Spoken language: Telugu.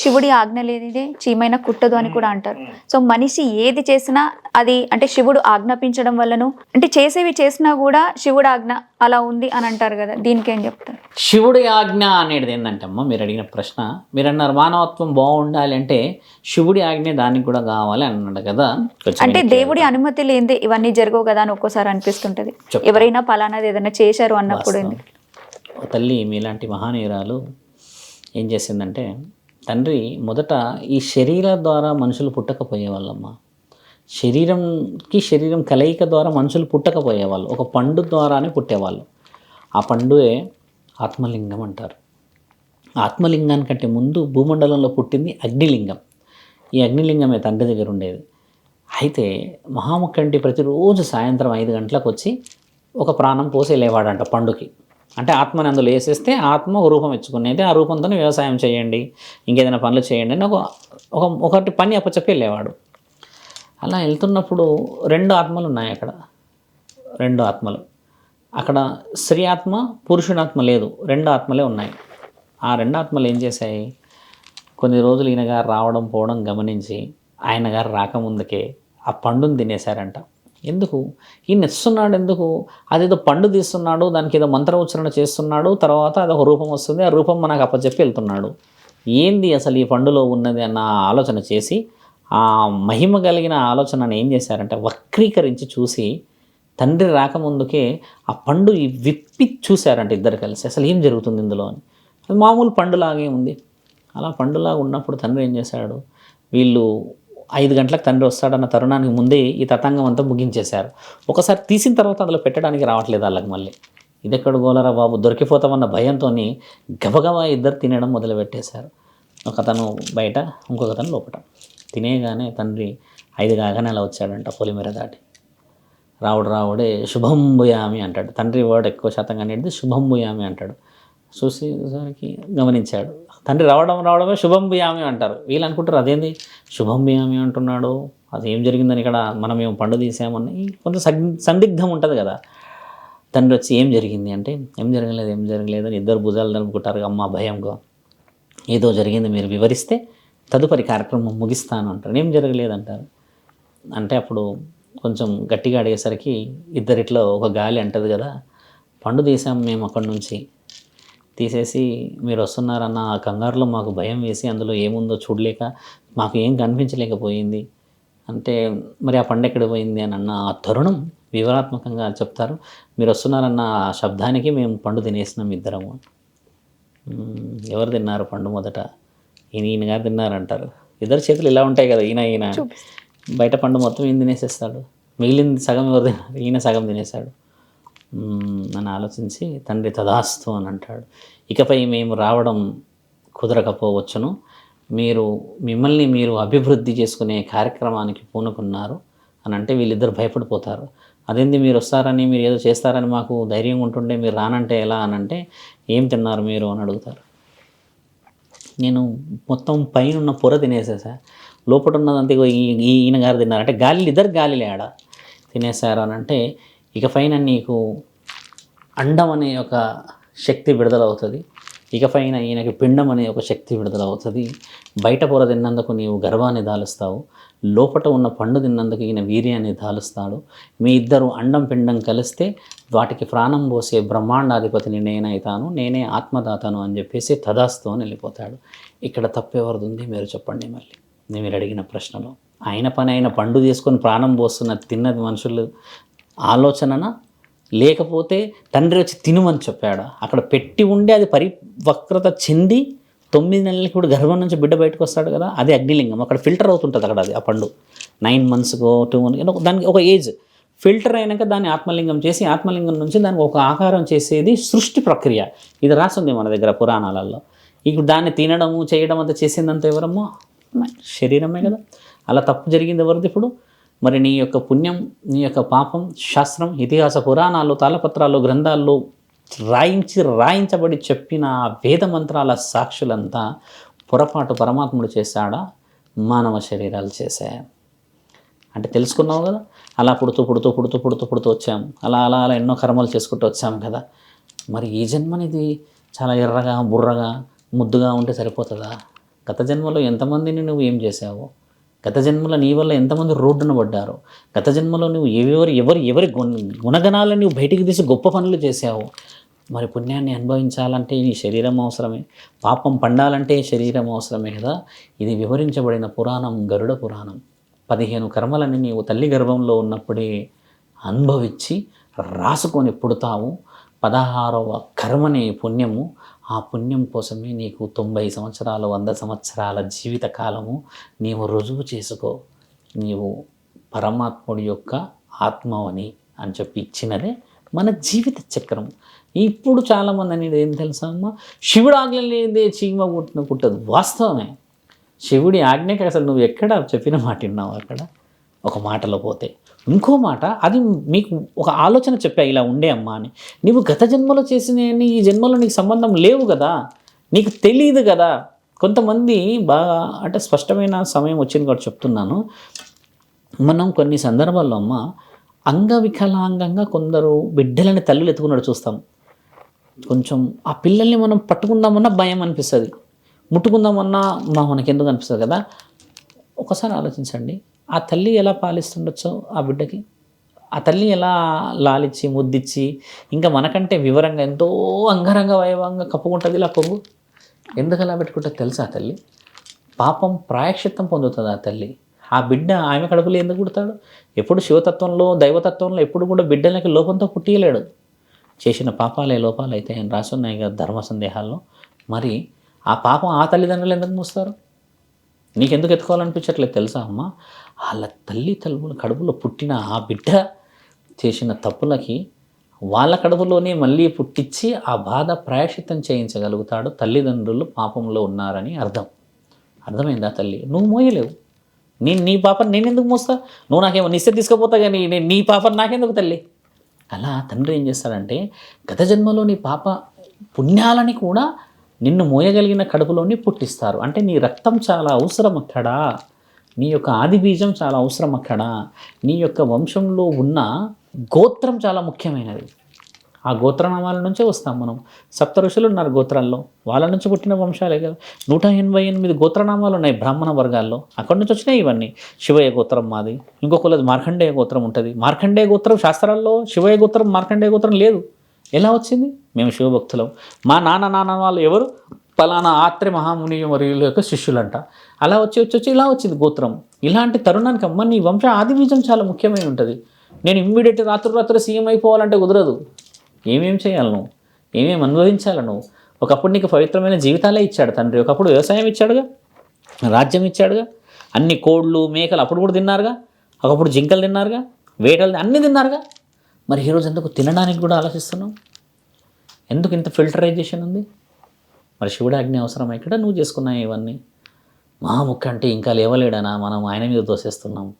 శివుడి ఆజ్ఞ లేనిదే చీమైన కుట్టదు అని కూడా అంటారు. సో మనిషి ఏది చేసినా అది అంటే శివుడు ఆజ్ఞాపించడం వల్లను అంటే చేసేవి చేసినా కూడా శివుడు ఆజ్ఞ అలా ఉంది అని అంటారు కదా దీనికి ఏం చెప్తారు? శివుడి ఆజ్ఞ అనేది ఏంటంటే అమ్మ మీరు అడిగిన ప్రశ్న. మీరు అన్నారు మానవత్వం బాగుండాలి అంటే శివుడి ఆజ్ఞ దానికి కూడా కావాలి అన్నాడు కదా. అంటే దేవుడి అనుమతి లేనిదే ఇవన్నీ జరగవు కదా అని ఒక్కోసారి అనిపిస్తుంటది. ఎవరైనా పలానాది ఏదైనా చేశారు అన్నప్పుడు తల్లి మీలాంటి మహానీయురాలు ఏం చేసిందంటే తండ్రి మొదట ఈ శరీర ద్వారా మనుషులు పుట్టకపోయేవాళ్ళమ్మ. శరీరంకి శరీరం కలయిక ద్వారా మనుషులు పుట్టకపోయేవాళ్ళు. ఒక పండు ద్వారానే పుట్టేవాళ్ళు. ఆ పండుయే ఆత్మలింగం అంటారు. ఆత్మలింగానికంటే ముందు భూమండలంలో పుట్టింది అగ్నిలింగం. ఈ అగ్నిలింగమే తండ్రి దగ్గర ఉండేది. అయితే మహాముఖంటి ప్రతిరోజు సాయంత్రం ఐదు గంటలకు వచ్చి ఒక ప్రాణం పోసి లేవాడంట పండుకి. అంటే ఆత్మని అందులో వేసేస్తే ఆత్మ ఒక రూపం ఇచ్చుకునేది ఆ రూపంతో వ్యవసాయం చేయండి ఇంకేదైనా పనులు చేయండి అని ఒక ఒక ఒకటి పని అప్పచెప్పి వెళ్ళేవాడు. అలా వెళ్తున్నప్పుడు రెండు ఆత్మలు ఉన్నాయి అక్కడ. రెండు ఆత్మలు. అక్కడ స్త్రీ ఆత్మ పురుషునాత్మ లేదు. రెండు ఆత్మలే ఉన్నాయి. ఆ రెండు ఆత్మలు ఏం చేశాయి? కొన్ని రోజులు ఈయన గారు రావడం పోవడం గమనించి ఆయన గారు రాకముందుకే ఆ పండుని తినేశారంట. ఎందుకు? ఈ ఇస్తున్నాడు ఎందుకు? అదేదో పండు తీస్తున్నాడు దానికి ఏదో మంత్ర ఉచ్చారణ చేస్తున్నాడు తర్వాత అదొక రూపం వస్తుంది ఆ రూపం మనకు అప్పచెప్పి వెళ్తున్నాడు. ఏంది అసలు ఈ పండులో ఉన్నది అన్న ఆలోచన చేసి ఆ మహిమ కలిగిన ఆలోచనను ఏం చేశారంటే వక్రీకరించి చూసి తండ్రి రాకముందుకే ఆ పండు విప్పి చూశారంట ఇద్దరు కలిసి. అసలు ఏం జరుగుతుంది ఇందులో అని. అది మామూలు పండులాగే ఉంది. అలా పండులాగా ఉన్నప్పుడు తండ్రి ఏం చేశాడు? వీళ్ళు ఐదు గంటలకు తండ్రి వస్తాడన్న తరుణానికి ముందే ఈ తతంగం అంతా ముగించేశారు. ఒకసారి తీసిన తర్వాత అందులో పెట్టడానికి రావట్లేదు వాళ్ళకి మళ్ళీ. ఇదెక్కడ గోలరా బాబు? దొరికిపోతామన్న భయంతో గబగబా ఇద్దరు తినడం మొదలుపెట్టేశారు. ఒకతను బయట ఇంకొకతను లోపట. తినేగానే తండ్రి ఐదు కాగానే అలా వచ్చాడంట పొలిమేర దాటి. రావుడు రావుడే శుభం భూయామి అంటాడు. తండ్రి వర్డ్ ఎక్కువ శాతం అనేది శుభం భూయామి అంటాడు. చూసేసరికి గమనించాడు. తండ్రి రావడం రావడమే శుభం భూయామి అంటారు. వీళ్ళు అనుకుంటారు అదేంది? శుభం భూయామి అంటున్నాడు. అది ఏం జరిగిందని ఇక్కడ మనం ఏం పండు తీసామని కొంత సందిగ్ధం ఉంటుంది కదా. తండ్రి వచ్చి ఏం జరిగింది అంటే ఏం జరగలేదు ఏం జరగలేదు. అని ఇద్దరు భుజాలు నలుపుకుంటారు అమ్మ భయంగా. ఏదో జరిగింది మీరు వివరిస్తే తదుపరి కార్యక్రమం ముగిస్తాను అంటారు. ఏం జరగలేదు అంటారు. అంటే అప్పుడు కొంచెం గట్టిగా అడిగేసరికి ఇద్దరిట్లో ఒక గాలి అంటది కదా. పండు తీసాం మేము అక్కడి నుంచి. తీసేసి మీరు వస్తున్నారన్న ఆ కంగారులో మాకు భయం వేసి అందులో ఏముందో చూడలేక మాకు ఏం కనిపించలేకపోయింది. అంటే మరి ఆ పండు ఎక్కడ పోయింది అని అన్న ఆ తరుణం వివరాత్మకంగా చెప్తారు. మీరు వస్తున్నారన్న ఆ శబ్దానికి మేము పండు తినేసినాం ఇద్దరము. ఎవరు తిన్నారు పండు మొదట? ఈయన ఈయన గారు తిన్నారంటారు. ఇద్దరు చేతులు ఇలా ఉంటాయి కదా ఈయన ఈయన. బయట పండు మొత్తం ఈయన తినేసేస్తాడు. మిగిలింది సగం ఎవరు తిన్నారు? ఈయన సగం తినేశాడు. మ్మ్. అని ఆలోచించి తండ్రి తదాస్తు అని అంటాడు. ఇకపై మేము రావడం కుదరకపోవచ్చును. మీరు మిమ్మల్ని మీరు అభివృద్ధి చేసుకునే కార్యక్రమానికి పూనుకున్నారు అని అంటే వీళ్ళిద్దరు భయపడిపోతారు. అదేంది మీరు వస్తారని మీరు ఏదో చేస్తారని మాకు ధైర్యం ఉంటుండే మీరు రానంటే ఎలా అని అంటే ఏం తిన్నారు మీరు? అని అడుగుతారు. నేను మొత్తం పైన ఉన్న పొర తినేసేసా. లోపల ఉన్నదంతా ఈ ఈయన గారు తిన్నారు అంటే గాలి ఇద్దరు గాలి ఆడ తినేశారు అని అంటే ఇక పైన నీకు అండం అనే ఒక శక్తి విడుదలవుతుంది. ఇక పైన ఈయనకి పిండం అనే ఒక శక్తి విడుదలవుతుంది. బయట పొర తిన్నందుకు నీవు గర్వాన్ని దాలుస్తావు. లోపట ఉన్న పండు తిన్నందుకు ఈయన వీర్యాన్ని దాలుస్తాడు. మీ ఇద్దరు అండం పిండం కలిస్తే వాటికి ప్రాణం పోసే బ్రహ్మాండాధిపతిని నేనైతాను నేనే ఆత్మదాతను అని చెప్పేసి తదాస్తు అని వెళ్ళిపోతాడు. ఇక్కడ తప్పెవరిది ఉంది మీరు చెప్పండి మళ్ళీ. నేను మీరు అడిగిన ప్రశ్నలో. ఆయన పని ఆయన పండు తీసుకొని ప్రాణం పోస్తున్న తిన్నది మనుషులు ఆలోచనన లేకపోతే తండ్రి వచ్చి తినుమని చెప్పాడు? అక్కడ పెట్టి ఉండి అది పరివక్రత చెంది తొమ్మిది నెలలకి ఇప్పుడు గర్భం నుంచి బిడ్డ బయటకు వస్తాడు కదా? అది అగ్నిలింగం. అక్కడ ఫిల్టర్ అవుతుంటుంది అక్కడ అది ఆ పండు. నైన్ మంత్స్కో టూ మంత్ దానికి ఒక ఏజ్ ఫిల్టర్ అయినాక దాన్ని ఆత్మలింగం చేసి ఆత్మలింగం నుంచి దానికి ఒక ఆకారం చేసేది సృష్టి ప్రక్రియ. ఇది రాసింది మన దగ్గర పురాణాలలో. ఇప్పుడు దాన్ని తినడము చేయడం అంతా చేసిందంత ఎవరమ్మో? శరీరమే కదా. అలా తప్పు జరిగింది ఎవరిది ఇప్పుడు? మరి నీ యొక్క పుణ్యం నీ యొక్క పాపం శాస్త్రం ఇతిహాస పురాణాలు తాళపత్రాలు గ్రంథాల్లో రాయించి రాయించబడి చెప్పిన ఆ వేద మంత్రాల సాక్షులంతా పొరపాటు పరమాత్ముడు చేశాడా? మానవ శరీరాలు చేశాయి. అంటే తెలుసుకున్నావు కదా? అలా పుడుతూ పుడుతూ పుడుతూ పుడుతూ పుడుతూ వచ్చాము అలా అలా అలా ఎన్నో కర్మలు చేసుకుంటూ వచ్చాము కదా? మరి ఈ జన్మనిది చాలా ఎర్రగా బుర్రగా ముద్దుగా ఉంటే సరిపోతుందా? గత జన్మలో ఎంతమందిని నువ్వు ఏం చేశావో? గత జన్మలో నీ వల్ల ఎంతమంది రోడ్డున పడ్డారో గత జన్మలో నువ్వు ఎవరి ఎవరు ఎవరి గుణ గుణగణాలను నువ్వు బయటికి తీసి గొప్ప పనులు చేశావు మరి పుణ్యాన్ని అనుభవించాలంటే నీ శరీరం అవసరమే పాపం పండాలంటే శరీరం అవసరమే కదా. ఇది వివరించబడిన పురాణం గరుడ పురాణం. పదిహేను కర్మలని నీవు తల్లి గర్భంలో ఉన్నప్పుడే అనుభవించి రాసుకొని పుడతావు. పదహారవ కర్మనే పుణ్యము. ఆ పుణ్యం కోసమే నీకు తొంభై సంవత్సరాలు వంద సంవత్సరాల జీవిత కాలము నీవు రుజువు చేసుకో. నీవు పరమాత్ముడి యొక్క ఆత్మవని అని చెప్పి ఇచ్చినదే మన జీవిత చక్రం. ఇప్పుడు చాలామంది అనేది ఏం తెలుసా అమ్మ? శివుడు ఆజ్ఞ లేదే చీమ పుట్టిన పుట్టదు. వాస్తవమే. శివుడి ఆజ్ఞకి అసలు నువ్వు ఎక్కడ చెప్పిన మాట విన్నావు అక్కడ? ఒక మాటలో పోతే. ఇంకో మాట అది మీకు ఒక ఆలోచన చెప్పా ఇలా ఉండే అమ్మా అని. నీవు గత జన్మలో చేసిన ఈ జన్మలో నీకు సంబంధం లేవు కదా నీకు తెలియదు కదా. కొంతమంది బాగా అంటే స్పష్టమైన సమయం వచ్చింది కూడా చెప్తున్నాను. మనం కొన్ని సందర్భాల్లో అమ్మ అంగవికలాంగంగా కొందరు బిడ్డలని తల్లులు ఎత్తుకున్నాడు చూస్తాం. కొంచెం ఆ పిల్లల్ని మనం పట్టుకుందామన్నా భయం అనిపిస్తుంది. ముట్టుకుందామన్నా మా మనకి ఎందుకు అనిపిస్తుంది కదా? ఒకసారి ఆలోచించండి. ఆ తల్లి ఎలా పాలిస్తుండొచ్చో ఆ బిడ్డకి ఆ తల్లి ఎలా లాలిచ్చి ముద్దిచ్చి ఇంకా మనకంటే వివరంగా ఎంతో అంగరంగ వైభవంగా కప్పుకుంటుంది ఇలా పొంగు? ఎందుకు అలా పెట్టుకుంటే తెలుసా ఆ తల్లి? పాపం ప్రాయశ్చిత్తం పొందుతుంది ఆ తల్లి. ఆ బిడ్డ ఆమె కడుపులో ఎందుకు పుడతాడు? ఎప్పుడు శివతత్వంలో దైవతత్వంలో ఎప్పుడు కూడా బిడ్డలకి లోపంతో పుట్టియలేడు. చేసిన పాపాలే లోపాలు అయితే ఆయన రాసున్నాయి కదా ధర్మ సందేహాల్లో. మరి ఆ పాపం ఆ తల్లిదండ్రులు ఎందుకు మోస్తారు? నీకెందుకు ఎత్తుకోవాలనిపించట్లేదు తెలుసా అమ్మ? వాళ్ళ తల్లి తల్లుల కడుపులో పుట్టిన ఆ బిడ్డ చేసిన తప్పులకి వాళ్ళ కడుపులోనే మళ్ళీ పుట్టించి ఆ బాధ ప్రాయశ్చిత్తం చేయించగలుగుతాడు. తల్లిదండ్రులు పాపంలో ఉన్నారని అర్థం. అర్థమైందా తల్లి? నువ్వు మోయలేవు. నేను నీ పాపను నేను ఎందుకు మోస్తా? నువ్వు నాకేమో నిశ్చయ తీసుకుపోతా కానీ నేను నీ పాపను నాకెందుకు తల్లి? అలా తండ్రి ఏం చేస్తాడంటే గత జన్మలో నీ పాప పుణ్యాలని కూడా నిన్ను మోయగలిగిన కడుపులోని పుట్టిస్తారు. అంటే నీ రక్తం చాలా అవసరం అక్కడ నీ యొక్క ఆది బీజం చాలా అవసరం అక్కడ నీ యొక్క వంశంలో ఉన్న గోత్రం చాలా ముఖ్యమైనది. ఆ గోత్రనామాల నుంచే వస్తాం మనం. సప్త ఋషులు ఉన్నారు గోత్రాల్లో. వాళ్ళ నుంచి పుట్టిన వంశాలే కదా. నూట ఎనభై ఎనిమిది గోత్రనామాలు ఉన్నాయి బ్రాహ్మణ వర్గాల్లో. అక్కడి నుంచి వచ్చినాయి ఇవన్నీ. శివయ్య గోత్రం మాది. ఇంకొకళ్ళది మార్కండేయ గోత్రం ఉంటుంది. మార్కండేయ గోత్రం శాస్త్రాల్లో శివయ్య గోత్రం మార్కండేయ గోత్రం లేదు. ఎలా వచ్చింది? మేము శివభక్తులం. మా నాన్న నాన్న వాళ్ళు ఎవరు? పలానా ఆత్రి మహాముని మరియు యొక్క శిష్యులంట. అలా వచ్చి వచ్చి వచ్చి ఇలా వచ్చింది గోత్రం. ఇలాంటి తరుణానికి అమ్మ నీ వంశ ఆదిబీజం చాలా ముఖ్యమై ఉంటుంది. నేను ఇమ్మీడియట్ రాత్రి రాత్రి సీఎం అయిపోవాలంటే కుదరదు. ఏమేం చేయాలి నువ్వు ఏమేమి అనుభవించాలి నువ్వు ఒకప్పుడు నీకు పవిత్రమైన జీవితాలే ఇచ్చాడు తండ్రి. ఒకప్పుడు వ్యవసాయం ఇచ్చాడుగా? రాజ్యం ఇచ్చాడుగా? అన్ని కోళ్ళు మేకలు అప్పుడు కూడా తిన్నారుగా? ఒకప్పుడు జింకలు తిన్నారుగా? వేటలు అన్నీ తిన్నారుగా? మరి ఈరోజు ఎందుకు తినడానికి కూడా ఆలోచిస్తున్నావు? ఎందుకు ఇంత ఫిల్టరైజేషన్ ఉంది? మరి శివుడు అగ్ని అవసరం ఇక్కడ నువ్వు చేసుకున్నావు ఇవన్నీ. మా ముక్క అంటే ఇంకా లేవలేడనా? మనం ఆయన మీద దోసేస్తున్నాం